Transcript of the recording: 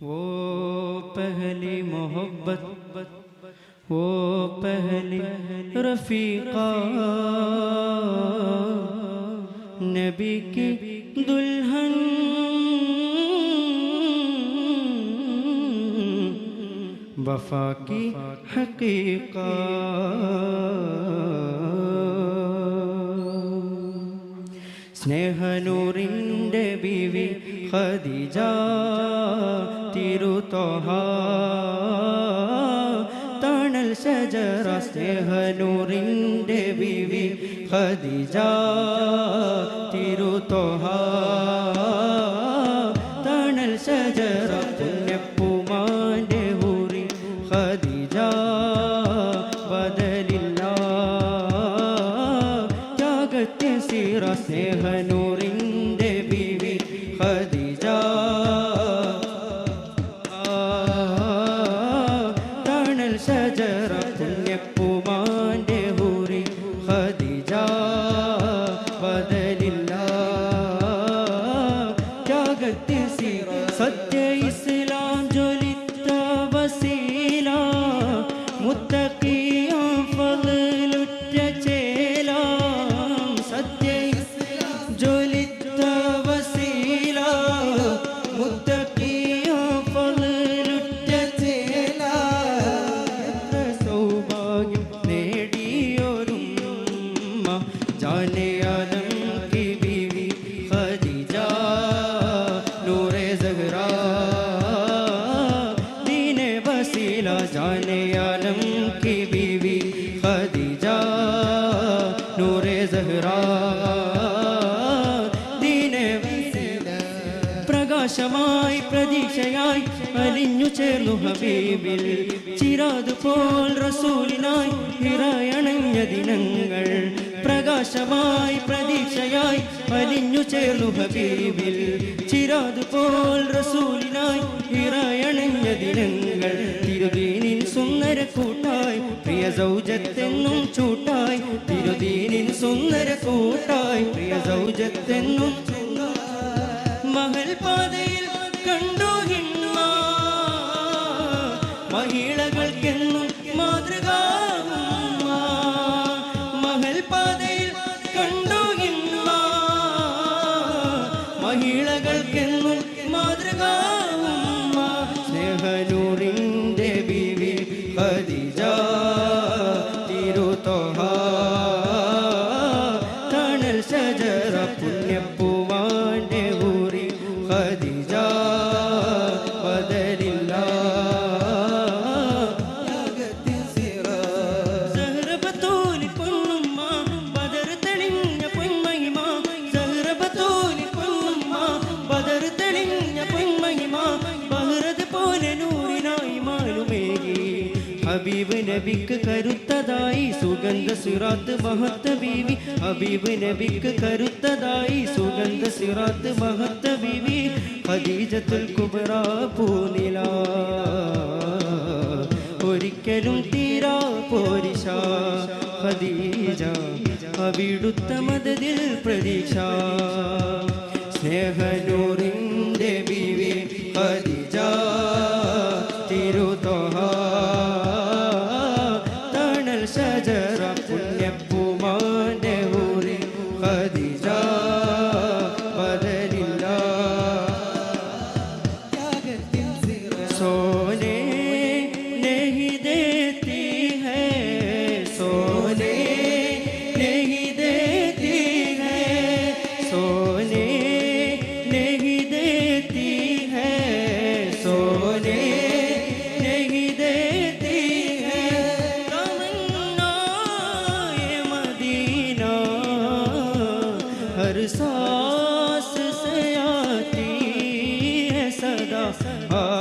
وہ پہلی محبت، وہ پہلی رفیقہ۔ نبی کی دلہن۔ وفا کی حقیقہ۔ سنیہ نورنڈ بیوی خدیجہ۔ തിരുത്തോഹ തണൽ സ്നേഹനൂറിന്റെ ബിവി ഖദീജ തിരുത്തോഹ തണൽ ഷജറ പുണ്യപ്പുമാന്റെ തണൽ ഷജറ ജാനെ ആലം की बीवी खदीजा नूरे जहरा दीने वसीला जाने आलम की बीवी खदीजा नूरे जहरा दीने वसीला പ്രകാശമായി പ്രതീക്ഷയായി അലിഞ്ഞു ചേർന്നു ഹബീബിൽ ചിരാത് പോൽ റസൂലിനായി നിറയണഞ്ഞ ദിനങ്ങൾ പ്രകാശമായി പ്രതീക്ഷയായി അലിഞ്ഞു ചേർന്നു ഹബീബിൽ. ചിരാത് പോൽ റസൂലിനായി നിറയണഞ്ഞ ദിനങ്ങൾ. തിരുദീനിൻ സുന്ദര കൂട്ടായി പ്രിയ സൗജത്തെന്നും ചൂട്ടായി. തിരുദീനിൻ സുന്ദര കൂട്ടായി പ്രിയ സൗജത്തെന്നും മഹൽ പാതയിൽ കണ്ടു ഹബീബ് നബിക്ക് കരുത്തതായി സുഗന്ധ സിറാത്ത് മഹത്ത ബീവി. ഹബീബ് നബിക്ക് കരുത്തതായി സുഗന്ധ സിറാത്ത് മഹത്ത ബീവി. ഖദീജത്തുൽ കുബ്ര പൂനില. ഒരിക്കലും തീരാ പോരിശ. ഖദീജ അവിടുത്ത മദതിൽ പ്രതീക്ഷ. സ്നേഹനൂറിന്റെ ബിവി ഖദീജ. Oh.